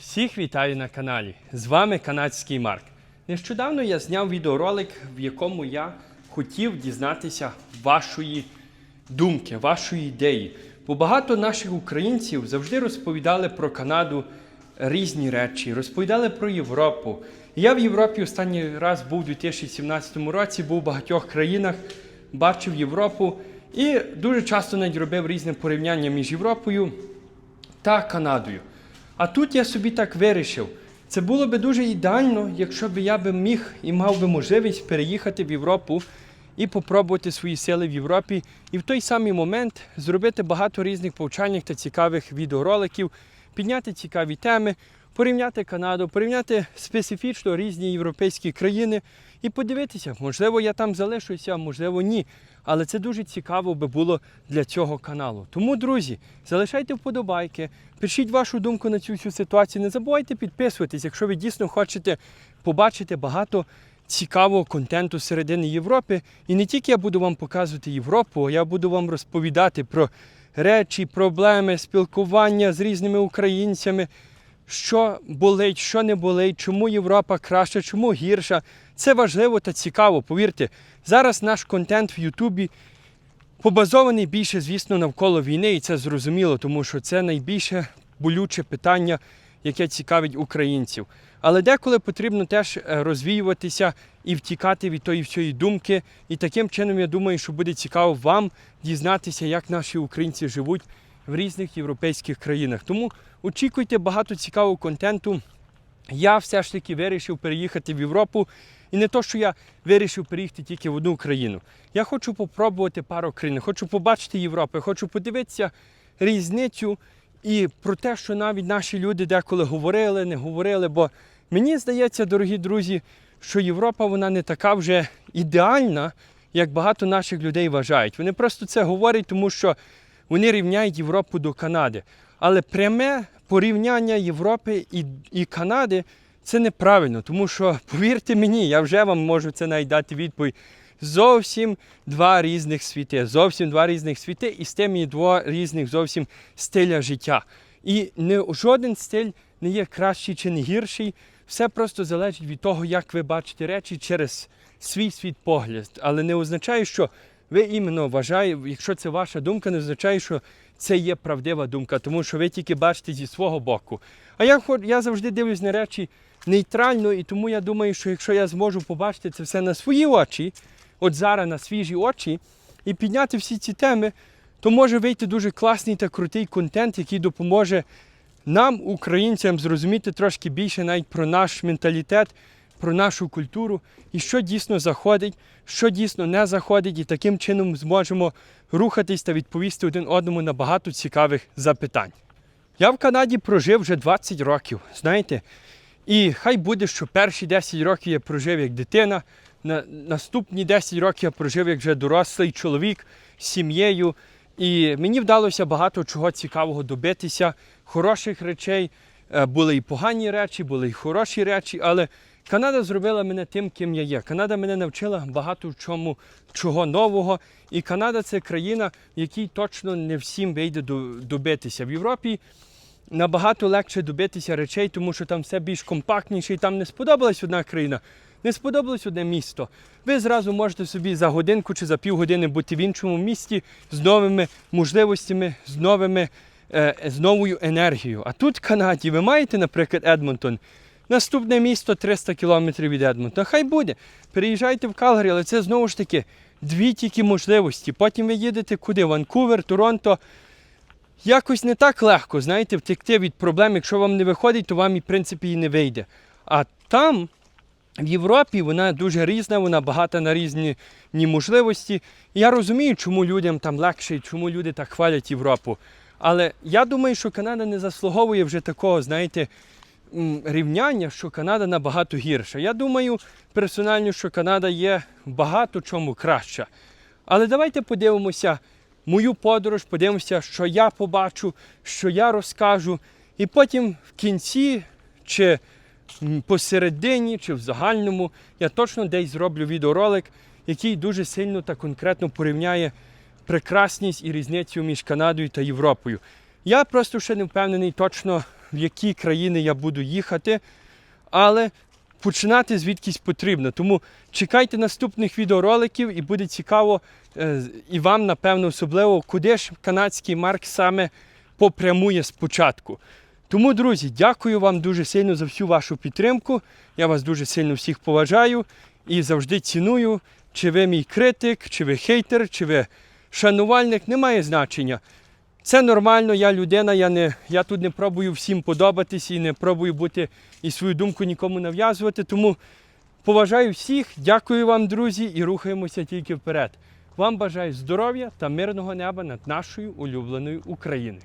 Всіх вітаю на каналі. З вами канадський Марк. Нещодавно я зняв відеоролик, в якому я хотів дізнатися вашої думки, вашої ідеї. Бо багато наших українців завжди розповідали про Канаду різні речі, розповідали про Європу. Я в Європі останній раз був у 2017 році, був у багатьох країнах, бачив Європу і дуже часто навіть робив різне порівняння між Європою та Канадою. А тут я собі так вирішив. Це було би дуже ідеально, якщо б я би міг і мав би можливість переїхати в Європу і попробувати свої сили в Європі, і в той самий момент зробити багато різних повчальних та цікавих відеороликів, підняти цікаві теми, порівняти Канаду, порівняти специфічно різні європейські країни і подивитися, можливо, я там залишуся, можливо, ні. Але це дуже цікаво би було для цього каналу. Тому, друзі, залишайте вподобайки, пишіть вашу думку на цю всю ситуацію. Не забувайте підписуватись, якщо ви дійсно хочете побачити багато цікавого контенту середини Європи. І не тільки я буду вам показувати Європу, а я буду вам розповідати про речі, проблеми, спілкування з різними українцями що болить, що не болить, чому Європа краща, чому гірша. Це важливо та цікаво. Повірте, зараз наш контент в Ютубі побазований більше, звісно, навколо війни, і це зрозуміло, тому що це найбільше болюче питання, яке цікавить українців. Але деколи потрібно теж е, розвіюватися і втікати від тої всієї думки. І таким чином, я думаю, що буде цікаво вам дізнатися, як наші українці живуть в різних європейських країнах. Тому очікуйте багато цікавого контенту. Я все ж таки вирішив переїхати в Європу. І не то, що я вирішив переїхати тільки в одну країну. Я хочу попробувати пару країн, хочу побачити Європу, хочу подивитися різницю і про те, що навіть наші люди деколи говорили, не говорили. Бо мені здається, дорогі друзі, що Європа вона не така вже ідеальна, як багато наших людей вважають. Вони просто це говорять, тому що вони рівняють Європу до Канади. Але пряме порівняння Європи і, і Канади це неправильно, тому що, повірте мені, я вже вам можу це навіть дати відповідь. Зовсім два різних світи. Зовсім два різних світи, і з тим є два різних зовсім стиля життя. І не, жоден стиль не є кращий чи не гірший. Все просто залежить від того, як ви бачите речі через свій світ-погляд. Але не означає, що ви іменно вважаєте, якщо це ваша думка, не означає, що це є правдива думка, тому що ви тільки бачите зі свого боку. А я, я завжди дивлюсь на речі нейтрально, і тому я думаю, що якщо я зможу побачити це все на свої очі, от зараз на свіжі очі, і підняти всі ці теми, то може вийти дуже класний та крутий контент, який допоможе нам, українцям, зрозуміти трошки більше навіть про наш менталітет, про нашу культуру і що дійсно заходить, що дійсно не заходить, і таким чином зможемо рухатись та відповісти один одному на багато цікавих запитань. Я в Канаді прожив вже 20 років, знаєте, і хай буде, що перші 10 років я прожив як дитина, на наступні 10 років я прожив як вже дорослий чоловік з сім'єю. І мені вдалося багато чого цікавого добитися, хороших речей. Е, Були і погані речі, були і хороші речі, але Канада зробила мене тим, ким я є. Канада мене навчила багато в чому чого нового. І Канада це країна, в якій точно не всім вийде добитися. В Європі набагато легше добитися речей, тому що там все більш компактніше, і там не сподобалась одна країна, не сподобалось одне місто. Ви зразу можете собі за годинку чи за півгодини бути в іншому місті з новими можливостями, з новими. е, З новою енергією. А тут в Канаді ви маєте, наприклад, Едмонтон. Наступне місто 300 кілометрів від Едмонтона. Хай буде. Переїжджайте в Калгарі, але це знову ж таки дві тільки можливості. Потім ви їдете куди? Ванкувер, Торонто. Якось не так легко, знаєте, втекти від проблем. Якщо вам не виходить, то вам і в принципі і не вийде. А там, в Європі, вона дуже різна, вона багата на різні можливості. Я розумію, чому людям там легше чому люди так хвалять Європу. Але я думаю, що Канада не заслуговує вже такого, знаєте, рівняння, що Канада набагато гірша. Я думаю персонально, що Канада є багато чому краща. Але давайте подивимося мою подорож, подивимося, що я побачу, що я розкажу. І потім в кінці, чи посередині, чи в загальному, я точно десь зроблю відеоролик, який дуже сильно та конкретно порівняє прекрасність і різницю між Канадою та Європою. Я просто ще не впевнений точно в які країни я буду їхати, але починати звідкись потрібно. Тому чекайте наступних відеороликів і буде цікаво е, і вам, напевно, особливо, куди ж канадський марк саме попрямує спочатку. Тому, друзі, дякую вам дуже сильно за всю вашу підтримку. Я вас дуже сильно всіх поважаю і завжди ціную. Чи ви мій критик, чи ви хейтер, чи ви шанувальник, немає значення. Це нормально, я людина, я, не, я тут не пробую всім подобатись і не пробую бути і свою думку нікому нав'язувати. Тому поважаю всіх, дякую вам, друзі, і рухаємося тільки вперед. Вам бажаю здоров'я та мирного неба над нашою улюбленою Україною.